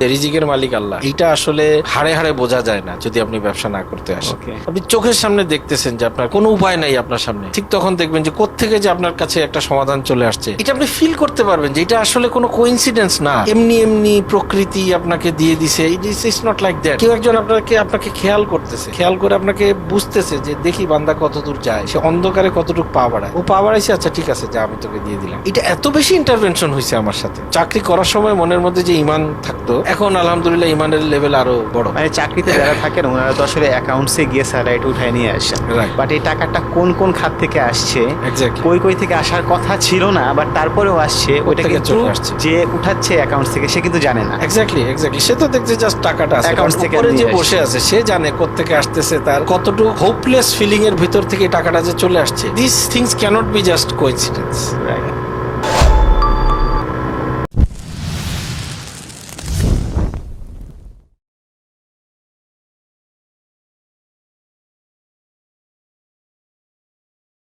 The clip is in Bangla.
রিজিকের মালিক আল্লাহ। এটা আসলে হাড়ে হাড়ে বোঝা যায় না যদি আপনি ব্যবসা না করতে আসেন। আপনি চোখের সামনে দেখতেছেন যে আপনার কোনো উপায় নাই আপনার সামনে। ঠিক তখন দেখবেন যে কোত্থেকে যে আপনার কাছে একটা সমাধান চলে আসছে। এটা আপনি ফিল করতে পারবেন যে এটা আসলে কোনো কোইন্সিডেন্স না। এমনি এমনি প্রকৃতি আপনাকে দিয়ে দিছে। ইটস নট লাইক দ্যাট কেউ একজন আপনাকে আপনাকে খেয়াল করতেছে। খেয়াল করে আপনাকে বুঝতেছে যে দেখি বান্দা কত দূর যায়। সে অন্ধকারে কতটুকু পা বাড়ায়। ও পা বাড়াইছে আচ্ছা ঠিক আছে যা আমি তোকে দিয়ে দিলাম। এটা এত বেশি ইন্টারভেনশন হয়েছে আমার সাথে। চাকরি করার সময় মনের মধ্যে যে ইমান থাকতো এখন আলহামদুলিল্লাহ ইমানের লেভেল আরও বড়। মানে চাকরিতে যারা থাকেন ওনারা তো আসলে অ্যাকাউন্টসে গিয়ে স্যালারিটা উঠায় নিয়ে আসেন. বাট এই টাকাটা কোন কোন খাত থেকে আসছে? কই কই থেকে আসার কথা ছিল না বাট তারপরেও আসছে ওইটা কিন্তু। যে উঠাচ্ছে অ্যাকাউন্টস থেকে সে কিন্তু জানে না। এক্স্যাক্টলি এক্স্যাক্টলি সে তো দেখছে জাস্ট টাকাটা কারণ থেকে যে বসে আছে সে জানে কোত্থেকে আসতেছে তার কতটুকু হোপলেস ফিলিং এর ভিতর থেকে টাকাটা যে চলে আসছে। This things can't be just coincidence Right.